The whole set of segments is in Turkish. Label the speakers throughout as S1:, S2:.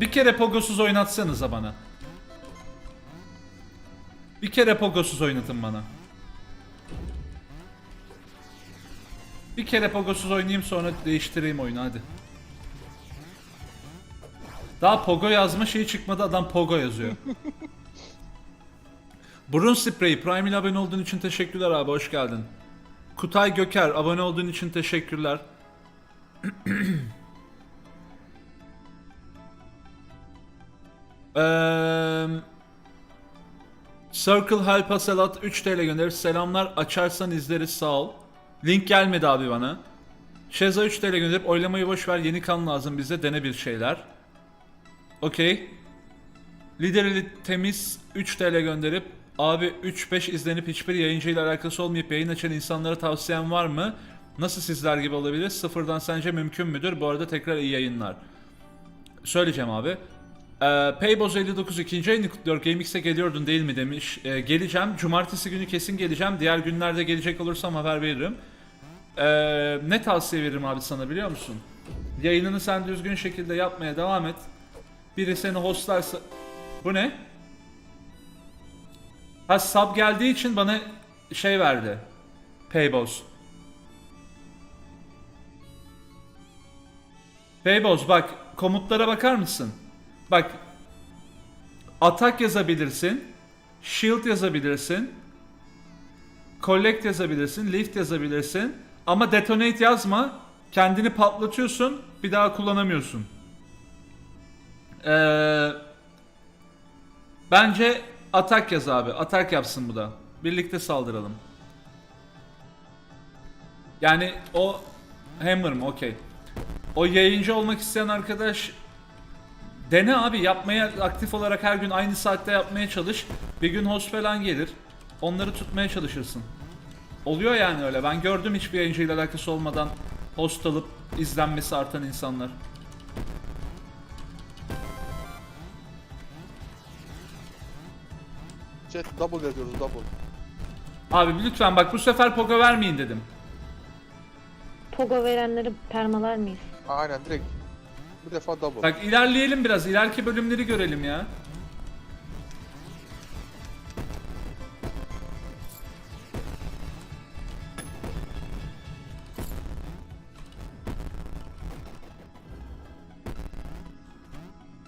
S1: Bir kere pogosuz oynatsanıza bana. Bir kere pogosuz oynatın bana. Bir kere pogosuz oynayayım sonra değiştireyim oyunu hadi. Daha pogo yazma şeyi çıkmadı adam pogo yazıyor. Burun spreyi Prime ile abone olduğun için teşekkürler abi hoş geldin. Kutay Göker abone olduğun için teşekkürler. Circle Help Us a Lot 3 TL gönderir. Selamlar açarsan izleriz sağ ol. Link gelmedi abi bana. Şeza 3 TL gönderip oylamayı boş ver yeni kan lazım bize dene bir şeyler. Okey. Liderli temiz 3 TL gönderip abi 3-5 izlenip hiçbir yayıncıyla alakası olmayıp yayın açan insanlara tavsiyen var mı? Nasıl sizler gibi olabilir? Sıfırdan sence mümkün müdür? Bu arada tekrar iyi yayınlar. Söyleyeceğim abi. Ee, Payboz 59 ikinci ayını kutluyor. GameX'e geliyordun değil mi demiş. Ee, geleceğim. Cumartesi günü kesin geleceğim. Diğer günlerde gelecek olursam haber veririm. Ee, ne tavsiye veririm abi sana biliyor musun? Yayınını sen düzgün şekilde yapmaya devam et. Biri seni hostlarsa... Bu ne? Ha sub geldiği için bana şey verdi. Payboz. Payboz bak komutlara bakar mısın? Bak atak yazabilirsin. Shield yazabilirsin. Collect yazabilirsin. Lift yazabilirsin. Ama detonate yazma. Kendini patlatıyorsun. Bir daha kullanamıyorsun. Ee, bence atak yaz abi. Atak yapsın bu da. Birlikte saldıralım. Yani o Hammer mı? Okey. O yayıncı olmak isteyen arkadaş dene abi yapmaya aktif olarak her gün aynı saatte yapmaya çalış. Bir gün host falan gelir. Onları tutmaya çalışırsın. Oluyor yani öyle. Ben gördüm hiçbir yayıncıyla alakası olmadan host alıp izlenmesi artan insanlar.
S2: Chat double yazıyoruz double.
S1: Abi lütfen bak bu sefer pogo vermeyin dedim.
S3: Pogo verenleri permalar mıyız?
S2: Aynen direkt. Bir defa double.
S1: Bak ilerleyelim biraz. İleriki bölümleri görelim ya.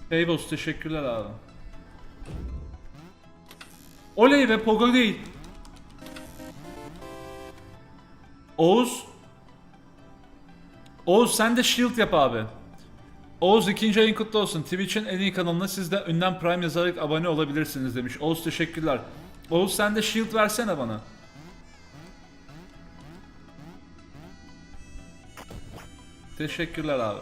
S1: Paybos teşekkürler abi. Oley ve Pogo değil. Oğuz. Oğuz sen de shield yap abi. Oğuz ikinci ayın kutlu olsun. Twitch'in en iyi kanalına siz de ünlem Prime yazarak abone olabilirsiniz demiş. Oğuz teşekkürler. Oğuz sen de shield versene bana. Teşekkürler abi.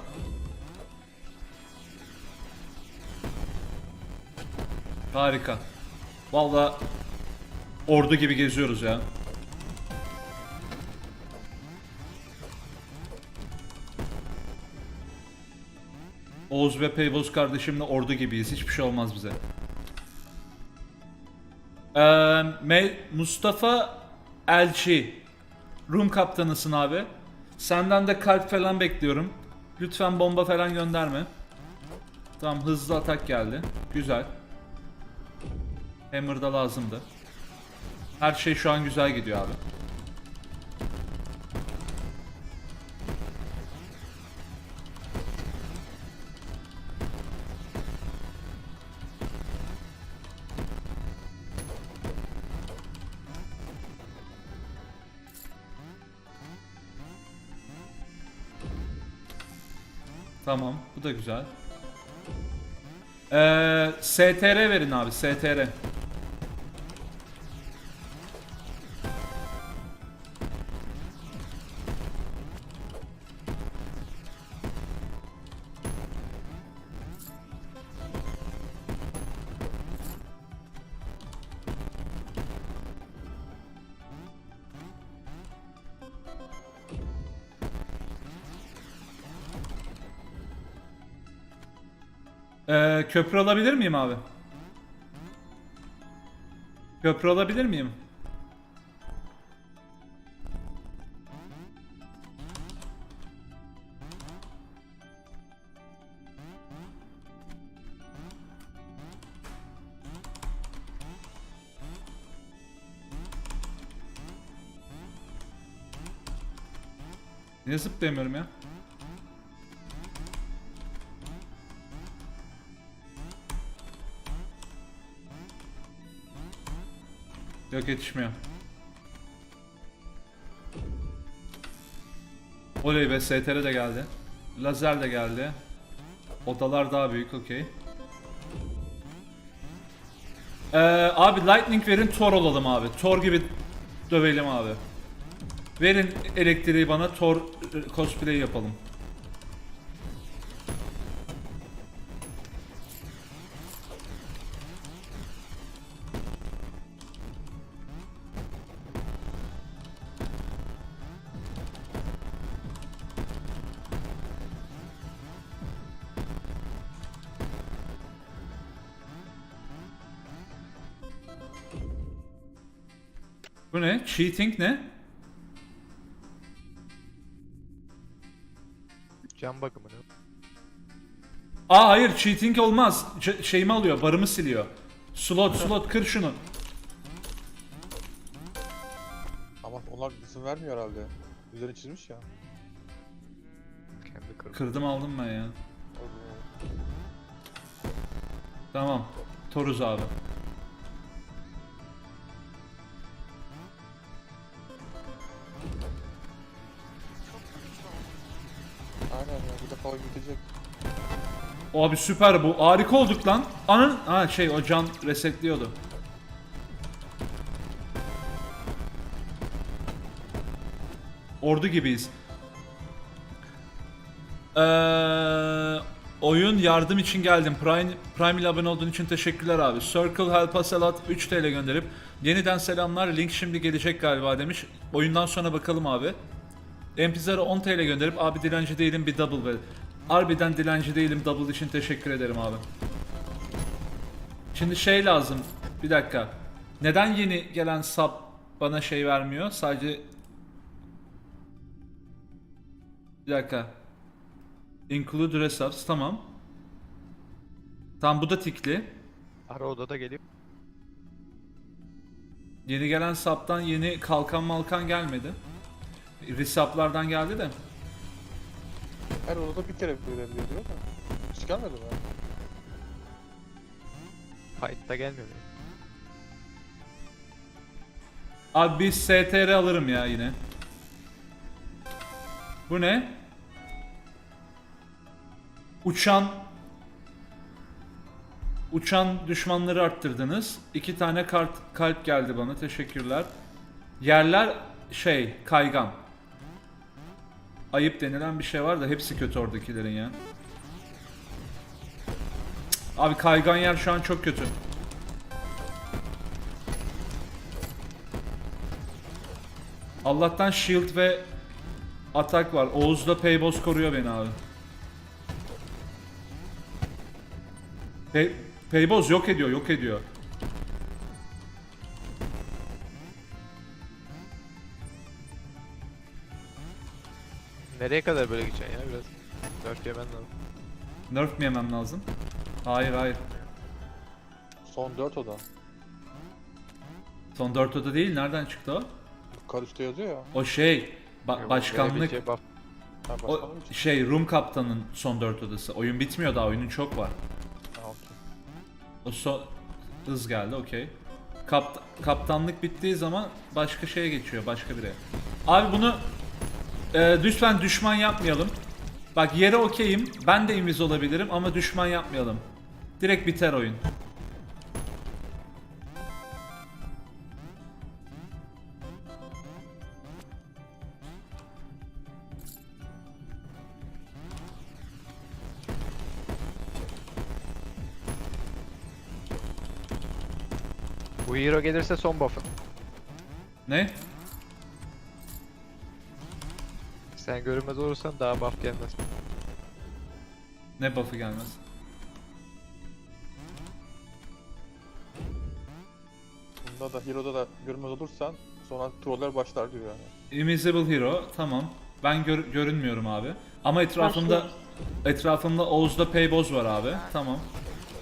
S1: Harika. Vallahi ordu gibi geziyoruz ya. Oğuz ve Peyboz kardeşimle ordu gibiyiz. Hiçbir şey olmaz bize. Ee, Mustafa Elçi. Rum kaptanısın abi. Senden de kalp falan bekliyorum. Lütfen bomba falan gönderme. Tamam hızlı atak geldi. Güzel. Hammer da lazımdı. Her şey şu an güzel gidiyor abi. Tamam, bu da güzel. Ee, STR verin abi, STR. Ee, köprü alabilir miyim abi? Köprü alabilir miyim? Niye zıplayamıyorum ya? Yok yetişmiyor. Oley be STR de geldi. Lazer de geldi. Odalar daha büyük okey. Ee, abi lightning verin Thor olalım abi. Thor gibi dövelim abi. Verin elektriği bana Thor e, cosplay yapalım. Bu ne? Cheating ne?
S3: Can bakımını.
S1: Aa hayır cheating olmaz. C- şeyimi alıyor, barımı siliyor. Slot slot kır şunu.
S2: Ama onlar izin vermiyor herhalde. Üzerine çizmiş ya.
S3: Kendi kırdı.
S1: Kırdım aldım ben ya. Tamam. Toruz abi.
S2: Defa gidecek.
S1: Abi süper bu. Harika olduk lan. Anın ha şey o can resetliyordu. Ordu gibiyiz. Ee, oyun yardım için geldim. Prime, Prime ile abone olduğun için teşekkürler abi. Circle Help Us a lot 3 TL gönderip yeniden selamlar. Link şimdi gelecek galiba demiş. Oyundan sonra bakalım abi. Empizar'a 10 TL gönderip abi dilenci değilim bir double ver. Harbiden dilenci değilim double için teşekkür ederim abi. Şimdi şey lazım. Bir dakika. Neden yeni gelen sub bana şey vermiyor? Sadece Bir dakika. Include resubs tamam. Tamam bu da tikli.
S3: Ara odada geliyor.
S1: Yeni gelen sub'dan yeni kalkan malkan gelmedi. Resub'lardan geldi de.
S2: Her odada bir kere verebiliyor diyor da. Hiç gelmedi mi?
S3: Fight'ta gelmiyor.
S1: Abi bir STR alırım ya yine. Bu ne? Uçan Uçan düşmanları arttırdınız. İki tane kart, kalp geldi bana. Teşekkürler. Yerler şey kaygan. Ayıp denilen bir şey var da hepsi kötü oradakilerin ya. Abi kaygan yer şu an çok kötü. Allah'tan shield ve atak var. Oğuz'da Payboss koruyor beni abi. Pay, Payboss yok ediyor, yok ediyor.
S3: Nereye kadar böyle gideceksin ya biraz? Dört yemen lazım.
S1: Nerf mi yemem lazım? Hayır hayır.
S2: Son 4 oda.
S1: Son 4 oda değil. Nereden çıktı o?
S2: Yukarı yazıyor ya.
S1: O şey. ba-
S3: Yok,
S1: başkanlık.
S3: verebileceği buff.
S2: Ha
S1: O şey Rum kaptanın son 4 odası. Oyun bitmiyor daha. Oyunun çok var.
S2: Ha okey.
S1: O son hız geldi okey. Kapt kaptanlık bittiği zaman başka şeye geçiyor başka bire. Abi bunu e, lütfen düşman yapmayalım. Bak yere okeyim. Ben de inviz olabilirim ama düşman yapmayalım. Direkt biter oyun.
S3: Bu hero gelirse son buff'ın.
S1: Ne?
S3: Sen görünmez olursan daha buff gelmez.
S1: Ne buff'ı gelmez.
S2: Bunda da Hero'da da görünmez olursan sonra troller başlar diyor yani.
S1: Invisible Hero tamam. Ben gör- görünmüyorum abi. Ama etrafımda etrafımda Oğuz'da Payboz var abi. Tamam.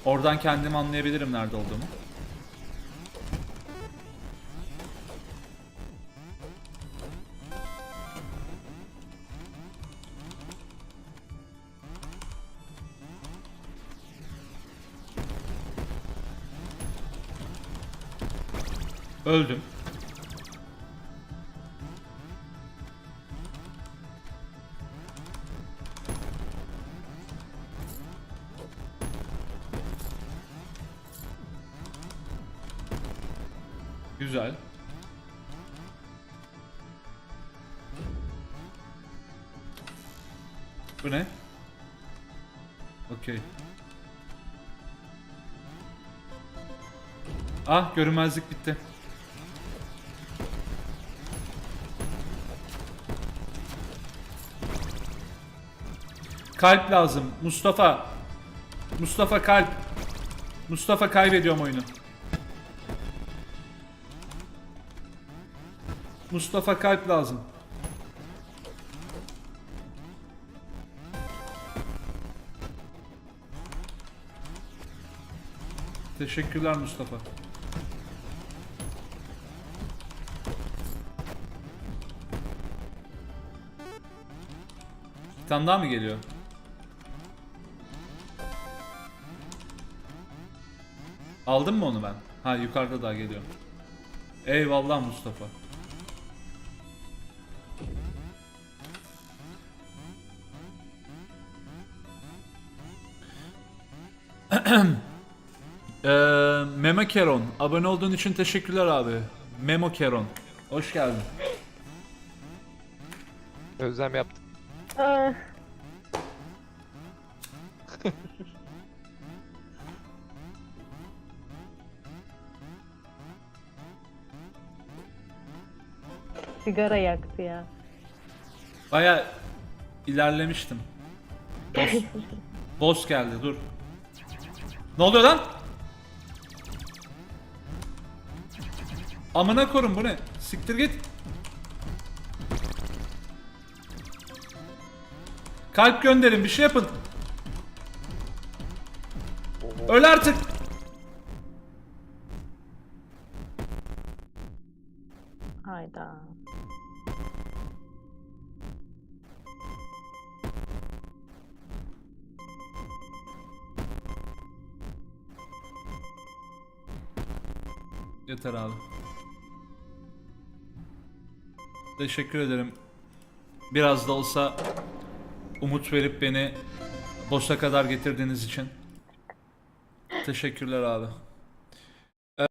S1: Oradan kendimi anlayabilirim nerede olduğumu. Öldüm. Güzel. Bu ne? Okey. Ah görünmezlik bitti. Kalp lazım. Mustafa. Mustafa kalp. Mustafa kaybediyorum oyunu. Mustafa kalp lazım. Teşekkürler Mustafa. Bir tane daha mı geliyor? Aldın mı onu ben? Ha yukarıda daha geliyor. Eyvallah Mustafa. Ee, Memo Keron. Abone olduğun için teşekkürler abi. Memo Keron. Hoş geldin.
S3: Özlem yaptım.
S4: sigara yaktı ya.
S1: Baya ilerlemiştim. Boss. Boss geldi dur. Ne oluyor lan? Amına korun bu ne? Siktir git. Kalp gönderin bir şey yapın. Öl artık.
S4: Hayda.
S1: Yeter abi. Teşekkür ederim. Biraz da olsa umut verip beni boss'a kadar getirdiğiniz için. Teşekkürler abi.